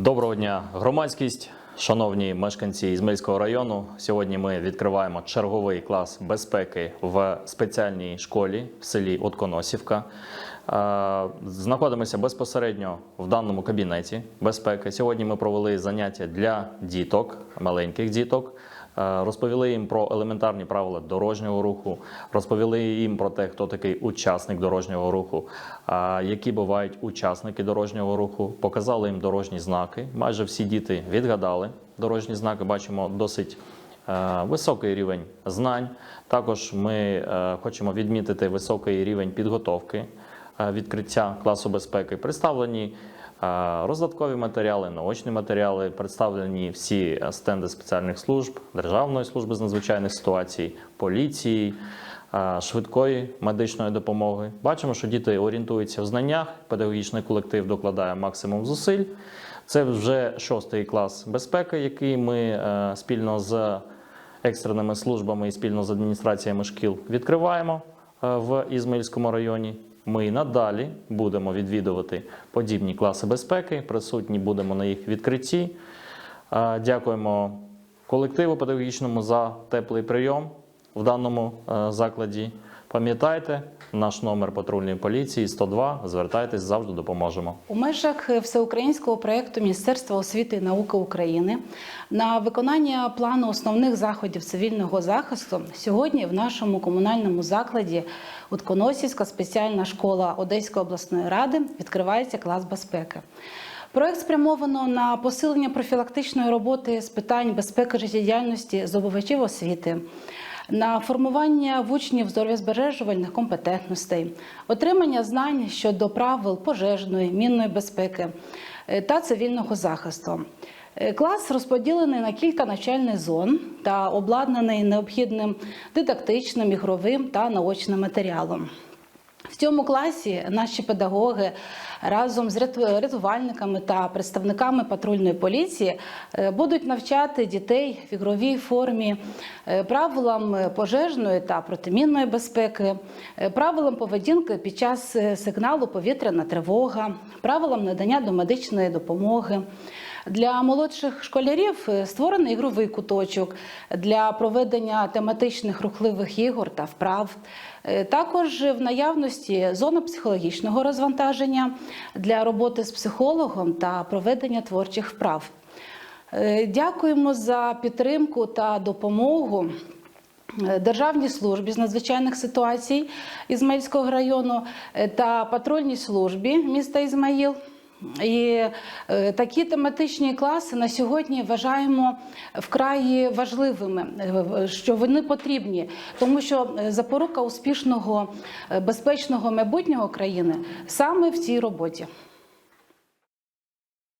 Доброго дня, громадськість, шановні мешканці Ізмельського району. Сьогодні ми відкриваємо черговий клас безпеки в спеціальній школі в селі Отконосівка. Е, Знаходимося безпосередньо в даному кабінеті безпеки. Сьогодні ми провели заняття для діток, маленьких діток. Е, Розповіли їм про елементарні правила дорожнього руху, розповіли їм про те, хто такий учасник дорожнього руху, які бувають учасники дорожнього руху, показали їм дорожні знаки. Майже всі діти відгадали дорожні знаки. Бачимо досить е, високий рівень знань. Також ми е, хочемо відмітити високий рівень підготовки відкриття класу безпеки. Представлені е, роздаткові матеріали, наочні матеріали, представлені всі е, стенди спеціальних служб, Державної служби з надзвичайних ситуацій, поліції, е, швидкої медичної допомоги. Бачимо, що діти орієнтуються в знаннях, педагогічний колектив докладає максимум зусиль. Це вже шостий клас безпеки, який ми е, спільно з екстреними службами і спільно з адміністраціями шкіл відкриваємо е, в Ізмаїльському районі. Ми і надалі будемо відвідувати подібні класи безпеки. Присутні будемо на їх відкритті. Дякуємо колективу педагогічному за теплий прийом в даному е, закладі. Пам'ятайте, наш номер патрульної поліції 102. Звертайтесь, завжди допоможемо. У межах всеукраїнського проєкту Міністерства освіти і науки України на виконання плану основних заходів цивільного захисту сьогодні в нашому комунальному закладі Утконосівська спеціальна школа Одеської обласної ради відкривається клас безпеки. Проект спрямовано на посилення профілактичної роботи з питань безпеки життєдіяльності здобувачів освіти, на формування в учнів здоров'язбережувальних компетентностей, отримання знань щодо правил пожежної, мінної безпеки е, та цивільного захисту. Е, Клас розподілений на кілька навчальних зон та обладнаний необхідним дидактичним, ігровим та наочним матеріалом. Цьому класі наші педагоги разом з ряту- рятувальниками та представниками патрульної поліції е, будуть навчати дітей в ігровій формі е, правилам пожежної та протимінної безпеки, е, правилам поведінки під час сигналу повітряна тривога, правилам надання домедичної допомоги. Для молодших школярів е, створений ігровий куточок для проведення тематичних рухливих ігор та вправ. Е, Також в наявності зона психологічного розвантаження для роботи з психологом та проведення творчих вправ. Е, Дякуємо за підтримку та допомогу. Державній службі з надзвичайних ситуацій Ізмаїльського району та патрульній службі міста Ізмаїл. І е, такі тематичні класи на сьогодні вважаємо вкрай важливими, е, що вони потрібні, тому що е, запорука успішного безпечного майбутнього країни саме в цій роботі.